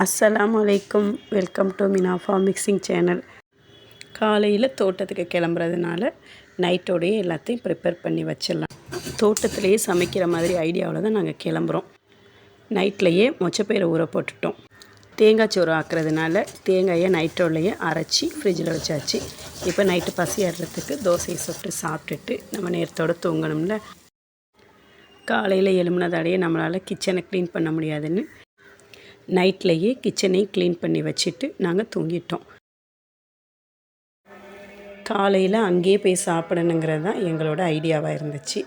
அஸ்ஸலாமு அலைக்கும். Welcome to Minafa mixing channel. காலையில் தோட்டத்துக்கு கிளம்புறதுனால நைட்டோடையே எல்லாத்தையும் ப்ரிப்பேர் பண்ணி வச்சிடலாம். தோட்டத்திலேயே சமைக்கிற மாதிரி ஐடியாவில் தான் நாங்கள் கிளம்புறோம். நைட்லேயே மொச்சப்பயிரை ஊற போட்டுட்டோம். தேங்காய் சோறு ஆக்குறதுனால தேங்காயை நைட்டோடையே அரைச்சி ஃப்ரிட்ஜில் வச்சாச்சு. இப்போ நைட்டு பசியாடுறதுக்கு தோசையை சுட்டு சாப்பிட்டுட்டு நம்ம நேரத்தோடு தூங்கணும்ல. காலையில் எழுமுனதாலேயே நம்மளால் கிச்சனை க்ளீன் பண்ண முடியாதுன்னு நைட்லேயே கிச்சனையும் க்ளீன் பண்ணி வச்சுட்டு நாங்கள் தூங்கிட்டோம். காலையில் அங்கேயே போய் சாப்பிடணுங்கிறது தான் எங்களோட ஐடியாவாக இருந்துச்சு.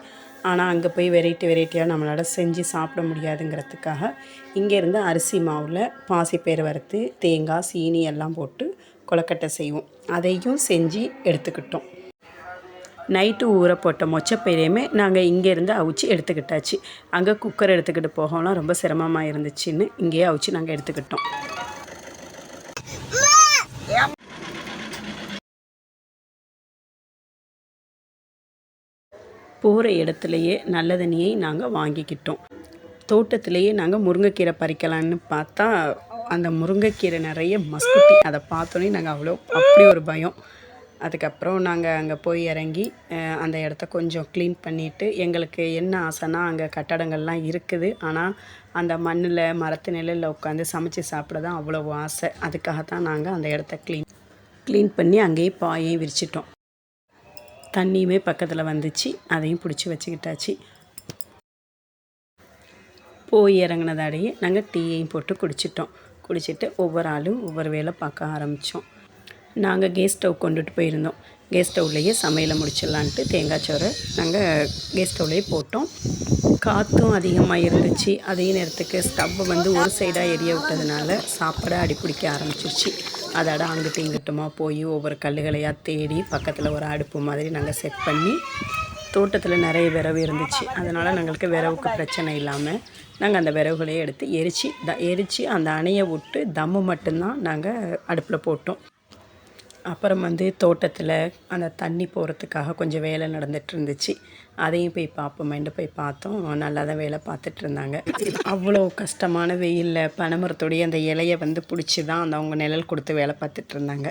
ஆனால் அங்கே போய் வெரைட்டி வெரைட்டியாக நம்மளால் செஞ்சு சாப்பிட முடியாதுங்கிறதுக்காக இங்கேருந்து அரிசி மாவில் பாசிப்பேர் வறுத்து தேங்காய் சீனி எல்லாம் போட்டு கொலக்கட்டை செய்வோம். அதையும் செஞ்சு எடுத்துக்கிட்டோம். நைட்டு ஊற போட்ட மொச்சப்பயிரையுமே நாங்கள் இங்கேருந்து அவிச்சு எடுத்துக்கிட்டாச்சு. அங்கே குக்கர் எடுத்துக்கிட்டு போகலாம் ரொம்ப சிரமமாக இருந்துச்சுன்னு இங்கேயே அவிச்சு நாங்கள் எடுத்துக்கிட்டோம். போகிற இடத்துலையே நல்ல தண்ணியை நாங்கள் வாங்கிக்கிட்டோம். தோட்டத்திலேயே நாங்கள் முருங்கைக்கீரை பறிக்கலான்னு பார்த்தா அந்த முருங்கைக்கீரை நிறைய மஸ்குட்டி அதை பார்த்தோன்னே நாங்கள் அவ்வளோ அப்படி ஒரு பயம். அதுக்கப்புறம் நாங்கள் அங்கே போய் இறங்கி அந்த இடத்த கொஞ்சம் க்ளீன் பண்ணிவிட்டு எங்களுக்கு என்ன ஆசைனா அங்கே கட்டடங்கள்லாம் இருக்குது. ஆனால் அந்த மண்ணில் மரத்து நிலையில் உட்காந்து சமைச்சு சாப்பிட தான் அவ்வளோ ஆசை. அதுக்காக தான் நாங்கள் அந்த இடத்த க்ளீன் க்ளீன் பண்ணி அங்கேயே பாயையும் விரிச்சிட்டோம். தண்ணியுமே பக்கத்தில் வந்துச்சு. அதையும் பிடிச்சி வச்சுக்கிட்டாச்சு. போய் இறங்கினதாடையே நாங்கள் டீயையும் போட்டு குடிச்சிட்டோம். குடிச்சிட்டு ஒவ்வொரு ஆளும் ஒவ்வொரு வேலை பார்க்க ஆரம்பித்தோம் நாங்கள் கேஸ் ஸ்டவ் கொண்டுட்டு போயிருந்தோம். கேஸ் ஸ்டவ்லேயே சமையலை முடிச்சிடலான்ட்டு தேங்காய் சோறை நாங்கள் கேஸ் ஸ்டவ்லேயே போட்டோம். காற்றும் அதிகமாக இருந்துச்சு. அதே நேரத்துக்கு ஸ்டவ் வந்து ஒரு சைடாக எரிய விட்டதுனால சாப்பாடு அடிப்பிடிக்க ஆரம்பிச்சிருச்சு. அதோட அங்கிட்டு இங்கிட்டுமா போய் ஒவ்வொரு கல்லுகளையாக தேடி பக்கத்தில் ஒரு அடுப்பு மாதிரி நாங்கள் செட் பண்ணி தோட்டத்தில் நிறைய விரவு இருந்துச்சு. அதனால் எங்களுக்கு விரவுக்கு பிரச்சனை இல்லாமல் நாங்கள் அந்த விரவுகளையே எடுத்து எரிச்சு த எரித்து அந்த அணையை விட்டு தம்மு மட்டும்தான் நாங்கள் அடுப்பில் போட்டோம். அப்புறம் வந்து தோட்டத்தில் அந்த தண்ணி போகிறதுக்காக கொஞ்சம் வேலை நடந்துகிட்டு இருந்துச்சு அதையும் போய் பார்ப்போமேண்டு போய் பார்த்தோம். நல்லா தான் வேலை பார்த்துட்டு இருந்தாங்க அவ்வளோ கஷ்டமான வெயிலில் பனைமரத்துடைய அந்த இலையை வந்து பிடிச்சி தான் அந்த அவங்க நிழல் கொடுத்து வேலை பார்த்துட்டு இருந்தாங்க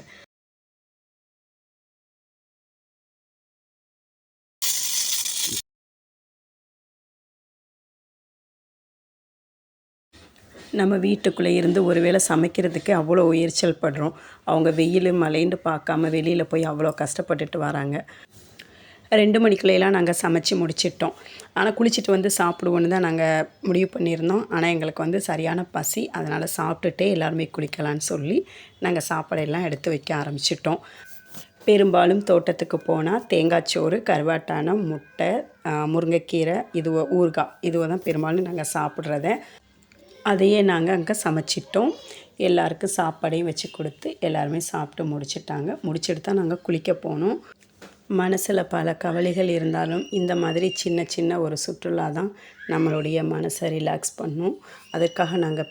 நம்ம வீட்டுக்குள்ளே இருந்து ஒரு வேளை சமைக்கிறதுக்கு அவ்வளோ உயர்ச்சல் படுறோம். அவங்க வெயில் மழைன்னு பார்க்காம வெளியில் போய் அவ்வளோ கஷ்டப்பட்டுட்டு வராங்க. ரெண்டு மணிக்குள்ளேலாம் நாங்கள் சமைச்சு முடிச்சிட்டோம். ஆனால் குளிச்சுட்டு வந்து சாப்பிடுவோன்னு தான் நாங்கள் முடிவு பண்ணியிருந்தோம். ஆனால் எங்களுக்கு வந்து சரியான பசி. அதனால் சாப்பிட்டுட்டே எல்லாருமே குளிக்கலான்னு சொல்லி நாங்கள் சாப்பாடெல்லாம் எடுத்து வைக்க ஆரம்பிச்சிட்டோம். பெரும்பாலும் தோட்டத்துக்கு போனால் தேங்காய்ச்சோறு கருவாட்டானம் முட்டை முருங்கைக்கீரை இது ஊறுகாய் இதுவை தான் பெரும்பாலும் நாங்கள் சாப்பிட்றத அதையே நாங்கள் அங்கே சமைச்சிட்டோம். எல்லாருக்கும் சாப்பாடையும் வச்சு கொடுத்து எல்லாருமே சாப்பிட்டு முடிச்சிட்டாங்க. முடிச்சுட்டு தான் நாங்கள் குளிக்க போனோம். மனசில் பல கவலைகள் இருந்தாலும் இந்த மாதிரி சின்ன சின்ன ஒரு சுற்றுலா தான் நம்மளுடைய மனசை ரிலாக்ஸ் பண்ணும். அதற்காக நாங்கள்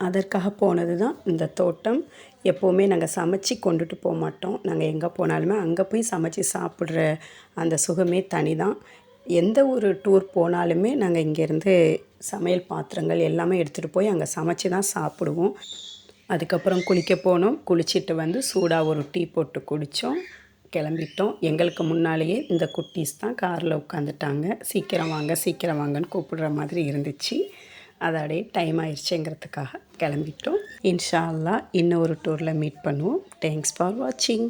அதற்காக போனது தான் இந்த தோட்டம். எப்போவுமே நாங்கள் சமைச்சு கொண்டுட்டு போக மாட்டோம் நாங்கள் எங்கே போனாலுமே அங்கே போய் சமைச்சு சாப்பிட்ற அந்த சுகமே தனி தான் எந்த ஒரு டூர் போனாலுமே நாங்கள் இங்கேருந்து சமையல் பாத்திரங்கள் எல்லாமே எடுத்துகிட்டு போய் அங்கே சமைச்சு தான் சாப்பிடுவோம். அதுக்கப்புறம் குளிக்க போனோம். குளிச்சுட்டு வந்து சூடாக ஒரு டீ போட்டு குடித்தோம் கிளம்பிட்டோம். எங்களுக்கு முன்னாலேயே இந்த குட்டீஸ் தான் காரில் உட்காந்துட்டாங்க சீக்கிரம் வாங்க சீக்கிரம் வாங்கன்னு கூப்பிடுற மாதிரி இருந்துச்சு. அதோடைய டைம் ஆயிடுச்சுங்கிறதுக்காக கிளம்பிட்டோம். இன்ஷா அல்லா இன்னும் ஒரு டூரில் மீட் பண்ணுவோம். தேங்க்ஸ் ஃபார் வாட்சிங்